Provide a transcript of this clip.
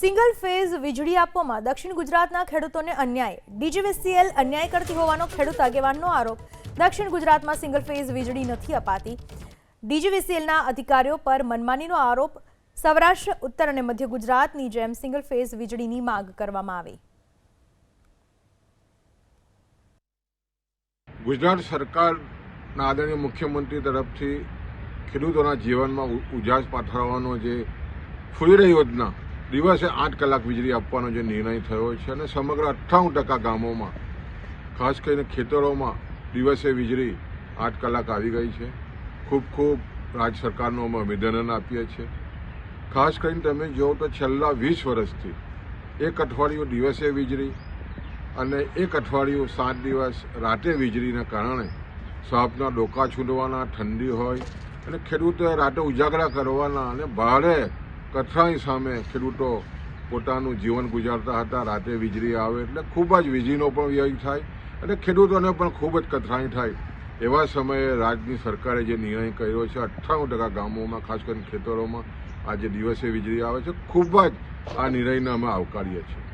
Single phase વીજળી આપવામાં દક્ષિણ ગુજરાતના ખેડૂતોને અન્યાય. ડીજીવીસીએલ અન્યાય કરતી હોવાનો ખેડૂત આગેવાનનો આરોપ. દક્ષિણ ગુજરાતમાં સિંગલ ફેઝ વીજળી નથી અપાતી. ડીજીવીસીએલના અધિકારીઓ પર મનમાનીનો આરોપ. સૌરાષ્ટ્ર, ઉત્તર અને મધ્ય ગુજરાતની જેમ સિંગલ ફેઝ વીજળીની માંગ કરવામાં આવી. ગુજરાત સરકારના આદરણીય મુખ્યમંત્રી તરફથી ખેડૂતોના જીવનમાં ઉજાસ પાથરવાનો જે ફુલેરા યોજના દિવસે આઠ કલાક વીજળી આપવાનો જે નિર્ણય થયો છે અને સમગ્ર અઠ્ઠાણું ટકા ગામોમાં, ખાસ કરીને ખેતરોમાં, દિવસે વીજળી આઠ કલાક આવી ગઈ છે. ખૂબ ખૂબ રાજ્ય સરકારનું અમે અભિનંદન આપીએ છીએ. ખાસ કરીને તમે જુઓ તો છેલ્લા વીસ વર્ષથી એક અઠવાડિયું દિવસે વીજળી અને એક અઠવાડિયું સાત દિવસ રાતે વીજળીના કારણે સાપના ડોકા છૂટવાના, ઠંડી હોય અને ખેડૂતોએ રાતે ઉજાગરા કરવાના અને ભારે કથરાઈ સામે ખેડૂતો પોતાનું જીવન ગુજારતા હતા, રાતે વીજળી આવે એટલે ખૂબ જ વીજળીનો પણ વ્યય થાય અને ખેડૂતોને પણ ખૂબ જ કથરાઈ થાય. એવા સમયે રાજ્યની સરકારે જે નિર્ણય કર્યો છે, અઠ્ઠાણું ટકા ગામોમાં, ખાસ કરીને ખેતરોમાં, આજે દિવસે વીજળી આવે છે. ખૂબ જ આ નિર્ણયને અમે આવકારીએ છીએ.